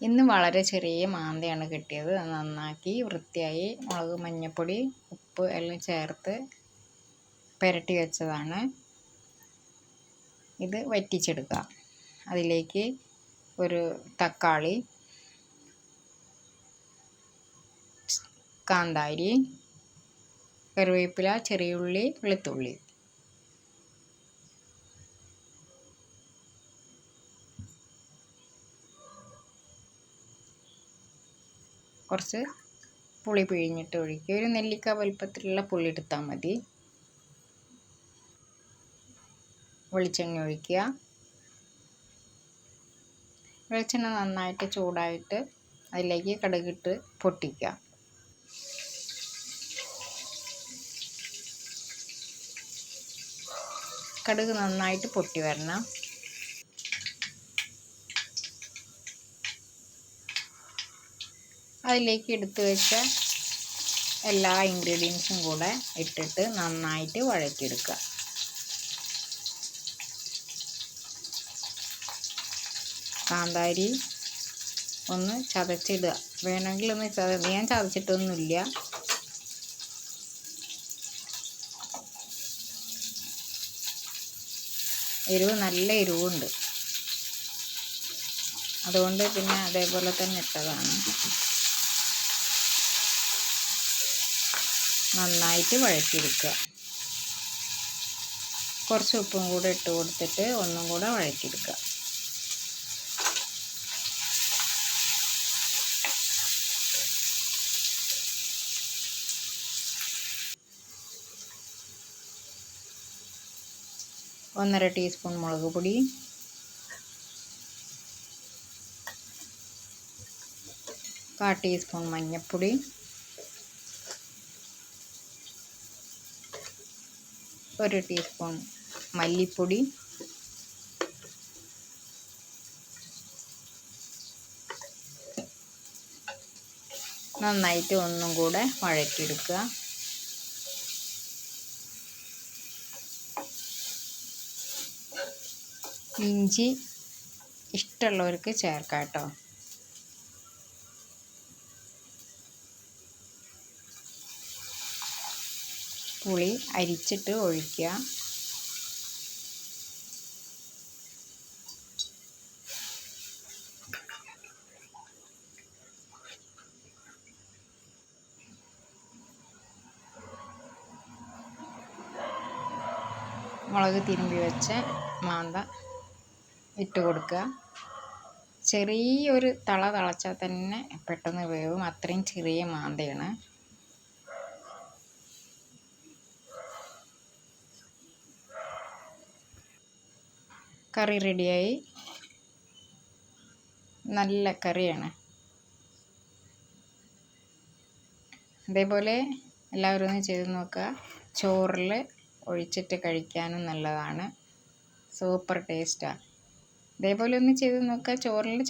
ഇന്ന് വളരെ ചെറിയ മാന്തയാണ് കിട്ടിയത്. നന്നാക്കി വൃത്തിയായി മുളക് മഞ്ഞൾപ്പൊടി ഉപ്പ് എല്ലാം ചേർത്ത് പുരട്ടി വെച്ചതാണ്. ഇത് വറ്റിച്ചെടുക്കുക. അതിലേക്ക് ഒരു തക്കാളി കാന്താരി കറിവേപ്പില ചെറിയുള്ളി വെളുത്തുള്ളി കുറച്ച് പുളി പിഴിഞ്ഞിട്ട് ഒഴിക്കുക. ഒരു നെല്ലിക്ക വലുപ്പത്തിലുള്ള പുളി എടുത്താൽ മതി. വെളിച്ചെണ്ണ ഒഴിക്കുക. വെളിച്ചെണ്ണ നന്നായിട്ട് ചൂടായിട്ട് അതിലേക്ക് കടുകിട്ട് പൊട്ടിക്കുക. കടുക് നന്നായിട്ട് പൊട്ടി വരണം. അതിലേക്ക് എടുത്തു വെച്ച എല്ലാ ഇൻഗ്രീഡിയൻസും കൂടെ ഇട്ടിട്ട് നന്നായിട്ട് വഴറ്റിയെടുക്കുക. കാന്താരി ഒന്ന് ചതച്ചിടുക. വേണമെങ്കിൽ ഒന്ന് ചത ഞാൻ ചതച്ചിട്ടൊന്നുമില്ല. എരിവ് നല്ല എരിവുണ്ട്. അതുകൊണ്ട് പിന്നെ അതേപോലെ തന്നെ ഇട്ടതാണ്. നന്നായിട്ട് വഴറ്റിയെടുക്കുക. കുറച്ച് ഉപ്പും കൂടെ ഇട്ട് കൊടുത്തിട്ട് ഒന്നും കൂടെ വഴറ്റിയെടുക്കുക. ഒന്നര ടീസ്പൂൺ മുളക് പൊടി. കാ ടീസ്പൂൺ മഞ്ഞൾപ്പൊടി ഒരു ടീസ്പൂൺ മല്ലിപ്പൊടി. നന്നായിട്ട് ഒന്നും കൂടെ വഴറ്റിയെടുക്കുക. ഇഞ്ചി ഇഷ്ടമുള്ളവർക്ക് ചേർക്കാം കേട്ടോ. പുളി അരിച്ചിട്ട് ഒഴിക്കുക. മുളക് തിരുമ്പി വെച്ച മാന്ത ഇട്ട് കൊടുക്കുക. ചെറിയൊരു തള തളച്ചാൽ തന്നെ പെട്ടെന്ന് വേവും. അത്രയും ചെറിയ മാന്തയാണ്. കറി റെഡിയായി. നല്ല കറിയാണ്. അതേപോലെ എല്ലാവരും ഒന്ന് ചെയ്ത് നോക്കുക. ചോറിൽ ഒഴിച്ചിട്ട് കഴിക്കാനും നല്ലതാണ്. സൂപ്പർ ടേസ്റ്റാണ് ഇതേപോലെ ഒന്ന് ചെയ്ത് നോക്കുക. ചോറിൽ